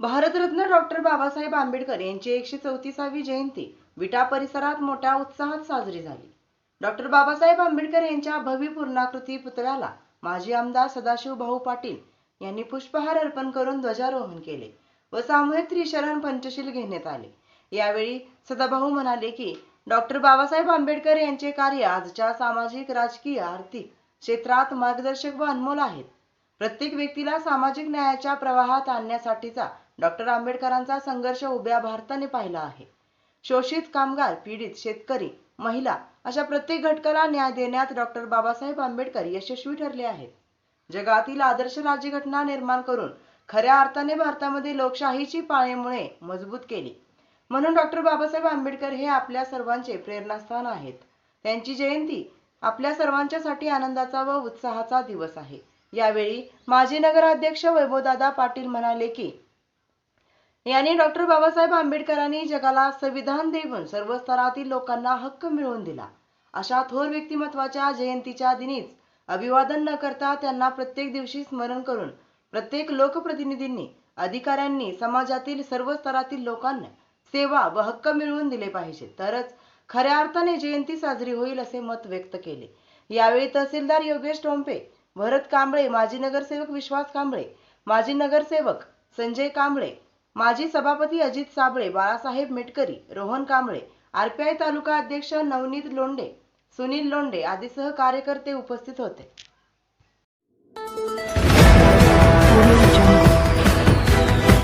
Bharat Ratna doctor Babasaheb Ambedkar यांची एकशे चौतीसावी जयंती विटा परिसरात मोठ्या उत्साहात साजरी झाली. डॉक्टर बाबासाहेब आंबेडकर यांच्या भव्य पूर्णाकृती पुतळ्याला माजी आमदार सदाशिव भाऊ पाटील यांनी पुष्पहार अर्पण करून ध्वजारोहण केले व सामूहिक त्रिशरण पंचशील घेण्यात आले. यावेळी सदाभाऊ म्हणाले की डॉक्टर बाबासाहेब आंबेडकर यांचे कार्य आजच्या सामाजिक राजकीय आर्थिक क्षेत्रात मार्गदर्शक व अनमोल आहेत. प्रत्येक व्यक्तीला सामाजिक न्यायाच्या प्रवाहात आणण्यासाठीचा डॉक्टर आंबेडकरांचा संघर्ष उभ्या भारताने पाहिला आहे. शोषित कामगार पीडित शेतकरी महिला अशा प्रत्येक घटकाला न्याय देण्यात डॉक्टर बाबासाहेब आंबेडकर यशस्वी ठरले आहेत. जगातील आदर्श राज्यघटना निर्माण करून खऱ्या अर्थाने भारतामध्ये लोकशाहीची पाळेमुळे मजबूत केली. म्हणून डॉक्टर बाबासाहेब आंबेडकर हे आपल्या सर्वांचे प्रेरणास्थान आहेत. त्यांची जयंती आपल्या सर्वांच्यासाठी आनंदाचा व उत्साहाचा दिवस आहे. यावेळी माजी नगराध्यक्ष वैभवदादा पाटील म्हणाले की यांनी डॉक्टर बाबासाहेब आंबेडकरांनी जगाला संविधान देऊन सर्व स्तरातील लोकांना हक्क मिळवून दिला. अशा थोर व्यक्तिमत्वाच्या जयंतीच्या दिनीच अभिवादन न करता त्यांना प्रत्येक दिवशी स्मरण करून प्रत्येक लोकप्रतिनिधींनी अधिकाऱ्यांनी समाजातील सर्व स्तरातील लोकांना सेवा व हक्क मिळवून दिले पाहिजे. तरच खऱ्या अर्थाने जयंती साजरी होईल असे मत व्यक्त केले. यावेळी तहसीलदार योगेश टोंपे भरत कांबळे माजी नगरसेवक विश्वास कांबळे माजी नगरसेवक संजय कांबळे माजी सभापती अजित साबळे बाळासाहेब मेटकरी रोहन कांबळे आरपीआय तालुका अध्यक्ष नवनीत लोंडे सुनील लोंडे आदीसह कार्यकर्ते उपस्थित होते.